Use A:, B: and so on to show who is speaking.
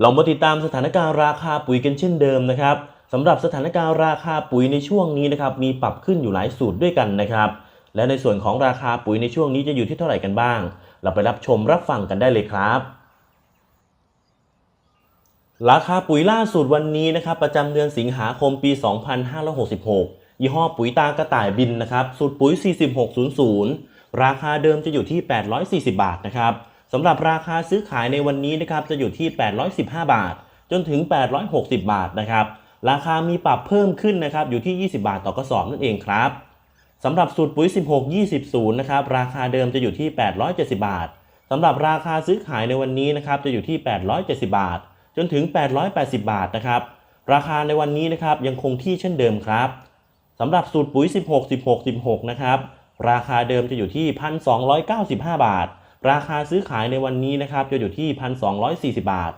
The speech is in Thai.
A: เรามาติดตามสถานการณ์ราคาปุ๋ยกันเช่นเดิมนะครับสำหรับสถานการณ์ราคาปุ๋ยในช่วงนี้นะครับมีปรับขึ้นอยู่หลายสูตรด้วยกันนะครับและในส่วนของราคาปุ๋ยในช่วงนี้จะอยู่ที่เท่าไหร่กันบ้าง เราไปรับชมรับฟังกันได้เลยครับ ราคาปุ๋ยล่าสุดวันนี้นะครับประจำเดือนสิงหาคมปี 2566 ยี่ห้อปุ๋ยตากระต่ายบินนะครับสูตรปุ๋ย 4600 ราคาเดิมจะอยู่ที่ 840 บาทนะครับ สำหรับราคาซื้อขายในวันนี้นะครับจะอยู่ที่ 815 บาท จนถึง 860 บาทนะครับราคามีปรับเพิ่มขึ้นนะครับอยู่ที่ 20 บาทต่อกระสอบนั่นเองครับสำหรับสูตรปุ๋ย 16 20นะครับราคาเดิมจะอยู่ที่ 870 บาทสำหรับราคาซื้อขายในวันนี้นะครับจะอยู่ที่ 870 บาท จนถึง 880 บาทนะครับราคาในวันนี้นะครับยังคงที่เช่นเดิมครับสำหรับสูตรปุ๋ย 16 16 16 นะครับราคาเดิมจะอยู่ที่ 1,295 บาท ราคาซื้อขายในวันนี้นะครับจะอยู่ที่ 1,240 บาท